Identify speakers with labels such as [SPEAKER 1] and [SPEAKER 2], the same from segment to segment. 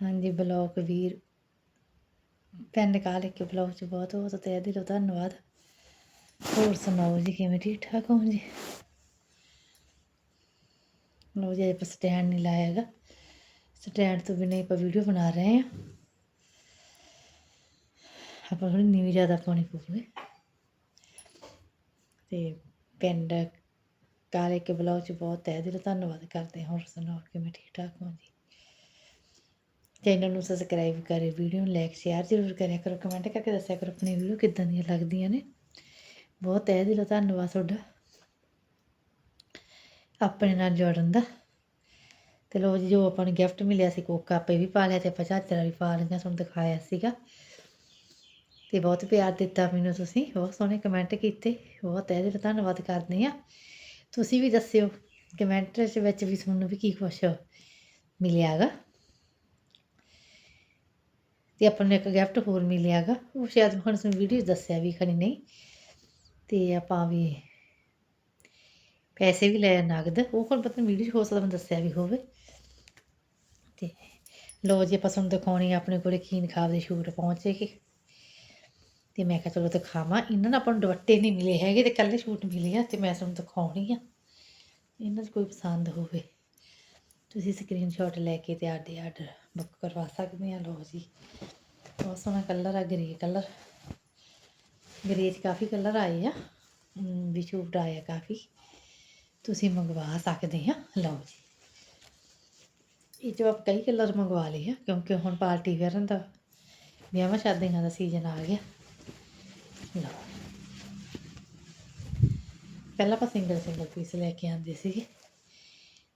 [SPEAKER 1] ਹਾਂਜੀ, ਬਲੌਗ ਵੀਰ। ਪਿੰਡ ਕਾਲੇ ਕੇ ਬਲੌਗ ਚ ਬਹੁਤ ਬਹੁਤ ਤਹਿ ਦਿਲੋਂ ਧੰਨਵਾਦ। ਹੋਰ ਸੁਣਾਓ ਜੀ, ਕਿਵੇਂ ਠੀਕ ਠਾਕ ਹੋ ਜੀ? ਲੋ ਜੀ ਆਪਾਂ ਸਟੈਂਡ ਨਹੀਂ ਲਾਇਆ ਹੈਗਾ। ਸਟੈਂਡ ਤੋਂ ਬਿਨਾਂ ਆਪਾਂ ਵੀਡੀਓ ਬਣਾ ਰਹੇ ਹਾਂ। ਆਪਾਂ ਥੋੜੀ ਨੀਵੀਂ ਜ਼ਿਆਦਾ ਪਾਉਣੀ ਪਊਗੀ। ਤੇ ਪਿੰਡ ਕਾਲੇ ਕੇ ਬਲੌਗ ਚ ਬਹੁਤ ਤਹਿ ਦਿਲੋਂ ਧੰਨਵਾਦ ਕਰਦੇ ਹਾਂ। ਹੋਰ ਸੁਣਾਓ, ਕਿਵੇਂ ਠੀਕ ਠਾਕ ਹੋ ਜੀ? ਚੈਨਲ ਨੂੰ ਸਬਸਕ੍ਰਾਈਬ ਕਰੇ ਵੀਡੀਓ ਨੂੰ ਲਾਈਕ ਸ਼ੇਅਰ ਜ਼ਰੂਰ ਕਰਿਆ ਕਰੋ ਕਮੈਂਟ ਕਰਕੇ ਦੱਸਿਆ ਕਰੋ ਆਪਣੀ ਵੀਡੀਓ ਕਿੱਦਾਂ ਦੀਆਂ ਲੱਗਦੀਆਂ ਨੇ। ਬਹੁਤ ਤਹਿ ਦਿਲੋਂ ਧੰਨਵਾਦ ਤੁਹਾਡਾ। ਆਪਣੇ ਨਾਲ ਜੋੜਨ ਦਾ। ਤੇ ਲੋ ਜੀ, ਜੋ ਆਪਾਂ ਨੂੰ ਗਿਫਟ ਮਿਲਿਆ ਸੀ, ਕੋਕਾ ਆਪੇ ਵੀ ਪਾ ਲਿਆ ਤੇ ਆਪਾਂ ਝਾਂਜਰਾਂ ਵੀ ਪਾ ਲਈਆਂ, ਤੁਹਾਨੂੰ ਦਿਖਾਇਆ ਸੀਗਾ। ਤੇ ਬਹੁਤ ਪਿਆਰ ਦਿੱਤਾ ਮੈਨੂੰ ਤੁਸੀਂ, ਬਹੁਤ ਸੋਹਣੇ ਕਮੈਂਟ ਕੀਤੇ, ਬਹੁਤ ਤਹਿ ਦਿਲੋਂ ਧੰਨਵਾਦ ਕਰਦੇ ਆ ਤੁਸੀਂ ਵੀ ਦੱਸਿਓ ਕਮੈਂਟ ਵਿੱਚ ਵੀ ਤੁਹਾਨੂੰ ਵੀ ਕੀ ਕੁਛ ਮਿਲਿਆਗਾ ਤੇ ਆਪਾਂ ਨੂੰ ਇੱਕ ਗਿਫਟ ਹੋਰ ਮਿਲਿਆਗਾ। ਉਹ ਸ਼ਾਇਦ ਹੁਣ ਤੁਹਾਨੂੰ ਵੀਡੀਓ 'ਚ ਦੱਸਿਆ ਵੀ ਖਣੀ ਨਹੀਂ। ਤੇ ਆਪਾਂ ਵੀ ਪੈਸੇ ਵੀ ਲੈ ਨਗਦ। ਉਹ ਹੁਣ ਪਤਾ ਵੀਡੀਓ 'ਚ ਹੋ ਸਕਦਾ ਮੈਂ ਦੱਸਿਆ ਵੀ ਹੋਵੇ। ਤੇ ਲੋ ਜੀ, ਆਪਾਂ ਤੁਹਾਨੂੰ ਦਿਖਾਉਣੀ ਆਪਣੇ ਕੋਲੇ ਕੀਨ ਖਾਬ ਦੇ ਸ਼ੂਟ ਪਹੁੰਚੇ ਕਿ। ਤੇ ਮੈਂ ਕਿਹਾ ਚਲੋ ਦਿਖਾਵਾਂ। ਇਹਨਾਂ ਨਾਲ ਆਪਾਂ ਨੂੰ ਦੁਪੱਟੇ ਨਹੀਂ ਮਿਲੇ ਹੈਗੇ ਤੇ ਕੱਲੇ ਸ਼ੂਟ ਮਿਲੇ ਆ ਤੇ ਮੈਂ ਤੁਹਾਨੂੰ ਦਿਖਾਉਣੀ ਆ। ਇਹਨਾਂ 'ਚ ਕੋਈ ਪਸੰਦ ਹੋਵੇ। ਤੁਸੀਂ ਸਕਰੀਨਸ਼ਾਟ ਲੈ ਕੇ ਤੇ ਆਡੇ ਆਰਡਰ ਬੁੱਕ ਕਰਵਾ ਸਕਦੇ ਆ ਲੋ ਜੀ। ਬਹੁਤ ਸੋਹਣਾ ਕਲਰ ਆ ਗ੍ਰੇ ਕਲਰ ਗ੍ਰੇ 'ਚ ਕਾਫੀ ਕਲਰ ਆਏ ਆ। ਅਮ, ਵੀ ਸ਼ੂਟ ਆਇਆ ਕਾਫੀ। ਤੁਸੀਂ ਮੰਗਵਾ ਸਕਦੇ ਆ ਲਓ ਜੀ। ਇਹ ਜੋ ਆਪ ਕਈ ਕਲਰ ਮੰਗਵਾ ਲਏ ਆ ਕਿਉਂਕਿ ਹੁਣ ਪਾਰਟੀ ਵੇਅਰਾਂ ਦਾ ਵਿਆਹਾਂ ਸ਼ਾਦੀਆਂ ਦਾ ਸੀਜ਼ਨ ਆ ਗਿਆ। ਲਓ। ਪਹਿਲਾਂ ਆਪਾਂ ਸਿੰਗਲ ਸਿੰਗਲ ਪੀਸ ਲੈ ਕੇ ਆਂਦੇ ਸੀਗੇ।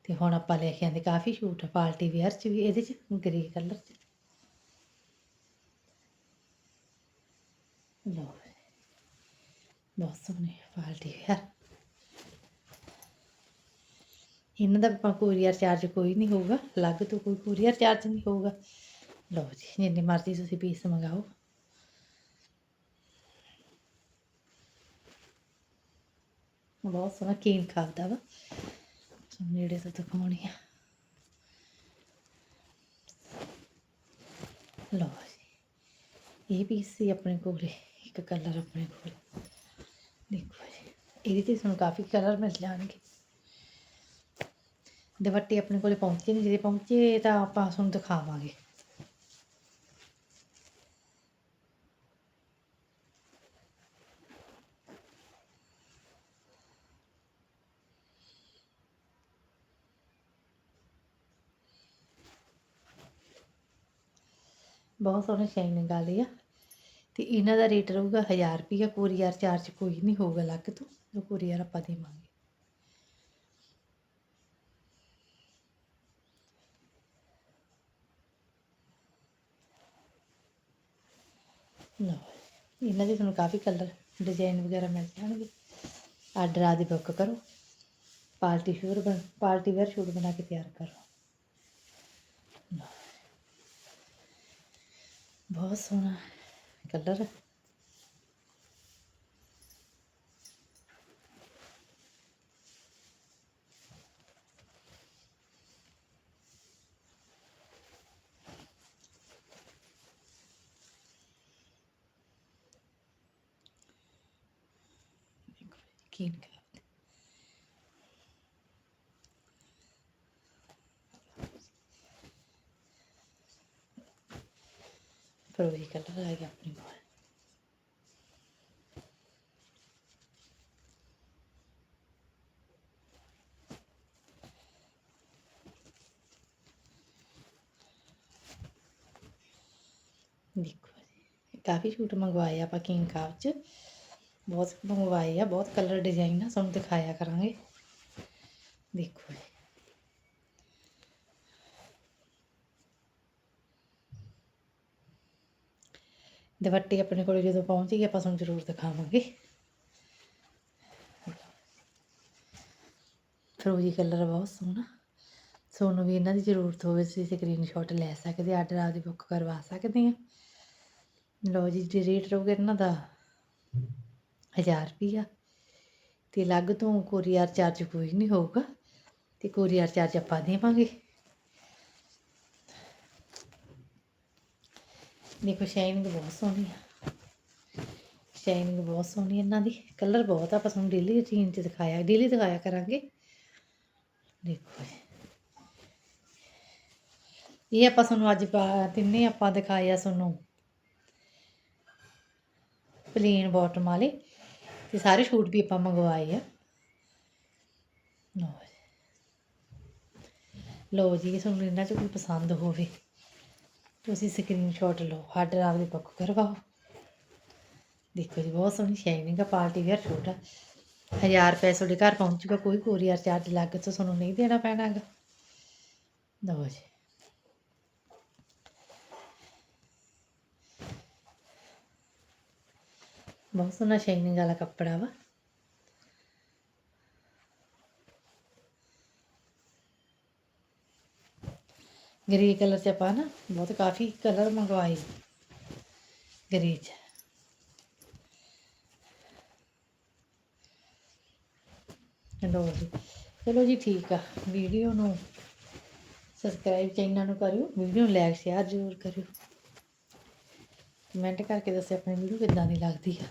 [SPEAKER 1] ਤੇ ਹੁਣ ਆਪਾਂ ਲੈ ਕੇ ਆਂਦੇ ਕਾਫੀ ਸ਼ੂਟ, ਪਾਰਟੀ ਵੇਅਰ ਚ ਵੀ, ਇਹਦੇ ਚ ਗ੍ਰੇ ਕਲਰ ਚ। ਲਓ ਬਹੁਤ ਸੋਹਣੇ ਪਾਰਟੀ ਵੇਅਰ। ਇਹਨਾਂ ਦਾ ਆਪਾਂ ਕੋਰੀਅਰ ਚਾਰਜ ਕੋਈ ਨਹੀਂ ਹੋਊਗਾ, ਅਲੱਗ ਤੋਂ ਕੋਈ ਕੋਰੀਅਰ ਚਾਰਜ ਨਹੀਂ ਹੋਊਗਾ। ਲਓ ਜੀ, ਜਿੰਨੀ ਮਰਜ਼ੀ ਤੁਸੀਂ ਪੀਸ ਮੰਗਾਓ। ਬਹੁਤ ਸੋਹਣਾ ਕੀਨ ਖਾਦਾ ਵਾ। ਤੁਹਾਨੂੰ ਨੇੜੇ ਤੋਂ ਦਿਖਾਉਣੀ ਆ। ਲਓ ਜੀ, ਇਹ ਪੀਸ ਸੀ ਆਪਣੇ ਕੋਲ, ਇੱਕ ਕਲਰ ਆਪਣੇ ਕੋਲ। ਦੇਖੋ ਜੀ, ਇਹਦੇ ਤੇ ਤੁਹਾਨੂੰ ਕਾਫੀ ਕਲਰ ਮਿਲ ਜਾਣਗੇ। ਦੁਪੱਟੇ ਆਪਣੇ ਕੋਲੇ ਪਹੁੰਚੇ ਨੇ, ਜਿਹੜੇ ਪਹੁੰਚੇ ਤਾਂ ਆਪਾਂ ਤੁਹਾਨੂੰ ਦਿਖਾਵਾਂਗੇ। ਬਹੁਤ ਸੋਹਣੇ ਸ਼ਾਈਨਿੰਗ ਵਾਲੇ ਆ। ਤੇ ਇਹਨਾਂ ਦਾ ਰੇਟ ਰਹੂਗਾ 1000 ਰੁਪਈਆ ਕੋਰੀਅਰ ਚਾਰਜ ਕੋਈ ਨਹੀਂ ਹੋਊਗਾ ਅਲੱਗ ਤੋਂ, ਜੋ ਕੋਰੀਅਰ ਆਪਾਂ ਦੇਵਾਂਗੇ। ਲਓ, ਇਹਨਾਂ ਦੇ ਤੁਹਾਨੂੰ ਕਾਫੀ ਕਲਰ ਡਿਜ਼ਾਈਨ ਵਗੈਰਾ ਮਿਲ ਜਾਣਗੇ। ਆਰਡਰ ਆਦੀ ਬੁੱਕ ਕਰੋ। ਪਾਰਟੀ ਸ਼ੂਟ ਬਣ, ਪਾਰਟੀ ਵੇਅਰ ਸ਼ੂਟ ਬਣਾ ਕੇ ਤਿਆਰ ਕਰੋ। ਬਹੁਤ ਸੋਹਣਾ ਕਲਰ। ਕੀਨ ਕਲਰ ਫਰੋਜ਼ੀ ਕਲਰ ਆ ਗਿਆ ਆਪਣੇ ਕੋਲ ਦੇਖੋ ਜੀ ਕਾਫੀ ਸੂਟ ਮੰਗਵਾਏ ਆਪਾਂ ਕਿੰਗ ਕਾਪ ਚ ਬਹੁਤ ਮੰਗਵਾਏ ਆ, ਬਹੁਤ ਕਲਰ ਡਿਜ਼ਾਈਨ ਆ, ਤੁਹਾਨੂੰ ਦਿਖਾਇਆ ਕਰਾਂਗੇ। ਦੇਖੋ ਜੀ। ਦੁਪੱਟੇ ਆਪਣੇ ਕੋਲ ਜਦੋਂ ਪਹੁੰਚ ਗਏ ਆਪਾਂ ਤੁਹਾਨੂੰ ਜ਼ਰੂਰ ਦਿਖਾਵਾਂਗੇ। ਫਰੋਜੀ ਕਲਰ ਬਹੁਤ ਸੋਹਣਾ। ਤੁਹਾਨੂੰ ਵੀ ਇਹਨਾਂ ਦੀ ਜ਼ਰੂਰਤ ਹੋਵੇ, ਤੁਸੀਂ ਸਕਰੀਨਸ਼ਾਟ ਲੈ ਸਕਦੇ ਆਰਡਰ ਆਪਦੀ ਬੁੱਕ ਕਰਵਾ ਸਕਦੇ ਆ। ਲਓ ਜੀ ਜੀ ਰੇਟ ਰਹੂਗਾ ਇਹਨਾਂ ਦਾ 1000 ਰੁਪਈਆ। ਤੇ ਅਲੱਗ ਤੋਂ ਕੋਰੀਅਰ ਚਾਰਜ ਕੋਈ ਨਹੀਂ ਹੋਊਗਾ, ਤੇ ਕੋਰੀਅਰ ਚਾਰਜ ਆਪਾਂ ਦੇਵਾਂਗੇ। ਦੇਖੋ ਸ਼ਾਈਨਿੰਗ ਬਹੁਤ ਸੋਹਣੀ ਆ। ਸ਼ਾਈਨਿੰਗ ਬਹੁਤ ਸੋਹਣੀ ਇਹਨਾਂ ਦੀ। ਕਲਰ ਬਹੁਤ ਆ, ਆਪਾਂ ਤੁਹਾਨੂੰ ਡੇਲੀ ਰੂਟੀਨ 'ਚ ਦਿਖਾਇਆ ਡੇਲੀ ਦਿਖਾਇਆ ਕਰਾਂਗੇ। ਦੇਖੋ ਜੀ। ਇਹ ਆਪਾਂ ਤੁਹਾਨੂੰ ਅੱਜ ਪਾ- ਤਿੰਨੇ ਆਪਾਂ ਦਿਖਾਇਆ ਤੁਹਾਨੂੰ। ਪਲੇਨ ਬਾਟਮ ਵਾਲੇ। ਤੇ ਸਾਰੇ ਸੂਟ ਵੀ ਆਪਾਂ ਮੰਗਵਾਏ ਆ। ਲਓ ਜੀ। ਤੁਹਾਨੂੰ ਇਹਨਾਂ 'ਚ ਕੋਈ ਪਸੰਦ ਹੋਵੇ। ਤੁਸੀਂ ਸਕਰੀਨਸ਼ਾਟ ਲਓ ਆਰਡਰ ਆਪਦੇ ਬੁੱਕ ਕਰਵਾਓ। ਦੇਖੋ ਜੀ, ਬਹੁਤ ਸੋਹਣੀ ਸ਼ਾਈਨਿੰਗ ਆ ਪਾਰਟੀ ਵੇਅਰ ਸੂਟ ਆ। ਹਜ਼ਾਰ ਰੁਪਏ ਤੁਹਾਡੇ ਘਰ ਪਹੁੰਚੂਗਾ ਕੋਈ ਕੋਰੀਅਰ ਚਾਰਜ ਲੱਗ ਤੋਂ ਤੁਹਾਨੂੰ ਨਹੀਂ ਦੇਣਾ ਪੈਣਾ ਹੈਗਾ। ਲਓ ਜੀ। ਬਹੁਤ ਸੋਹਣਾ ਸ਼ਾਈਨਿੰਗ ਵਾਲਾ ਕੱਪੜਾ ਵਾ। ਗਰੀ ਕਲਰ ਚ ਆਪਾਂ ਨਾ ਬਹੁਤ ਕਾਫੀ ਕਲਰ ਮੰਗਵਾਏ। ਗਰੀ ਚ। ਲਓ ਜੀ। ਚਲੋ ਜੀ ਠੀਕ ਆ। ਵੀਡੀਓ ਨੂੰ ਸਬਸਕ੍ਰਾਈਬ ਚੈਨਲ ਨੂੰ ਕਰਿਓ। ਵੀਡੀਓ ਨੂੰ ਲਾਈਕ, ਸ਼ੇਅਰ ਜ਼ਰੂਰ ਕਰਿਓ। ਕਮੈਂਟ ਕਰਕੇ ਦੱਸਿਓ ਆਪਣੀ ਵੀਡੀਓ ਕਿੱਦਾਂ ਦੀ ਲੱਗਦੀ ਆ।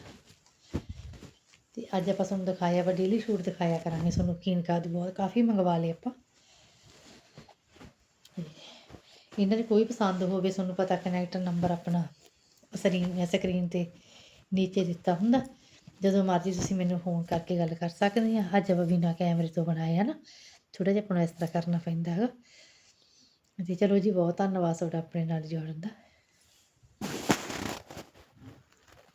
[SPEAKER 1] ਤੇ ਅੱਜ ਆਪਾਂ ਤੁਹਾਨੂੰ ਦਿਖਾਇਆ ਵਾ ਡੇਲੀ ਸ਼ੂਟ ਦਿਖਾਇਆ ਕਰਾਂਗੇ। ਤੁਹਾਨੂੰ ਕੀਨਕਾ ਦੀ ਬਹੁਤ ਕਾਫੀ ਮੰਗਵਾ ਲਏ ਆਪਾਂ ਤੇ ਇਹਨਾਂ ਦੀ ਕੋਈ ਪਸੰਦ ਹੋਵੇ ਤੁਹਾਨੂੰ ਪਤਾ ਕਨੈਕਟ ਨੰਬਰ ਆਪਣਾ ਸਕਰੀਨ ਸਕਰੀਨ ਤੇ ਨੀਚੇ ਦਿੱਤਾ ਹੁੰਦਾ। ਜਦੋਂ ਮਰਜ਼ੀ ਤੁਸੀਂ ਮੈਨੂੰ ਫੋਨ ਕਰਕੇ ਗੱਲ ਕਰ ਸਕਦੇ ਆ। ਅੱਜ ਆਪਾਂ ਬਿਨਾਂ ਕੈਮਰੇ ਤੋਂ ਬਣਾਇਆ ਨਾ। ਥੋੜਾ ਜਿਹਾ ਆਪਾਂ ਨੂੰ ਇਸ ਤਰ੍ਹਾਂ ਕਰਨਾ ਪੈਂਦਾ ਹੈਗਾ। ਤੇ ਚਲੋ ਜੀ, ਬਹੁਤ ਧੰਨਵਾਦ ਤੁਹਾਡਾ ਆਪਣੇ ਨਾਲ ਜੁੜਨ ਦਾ।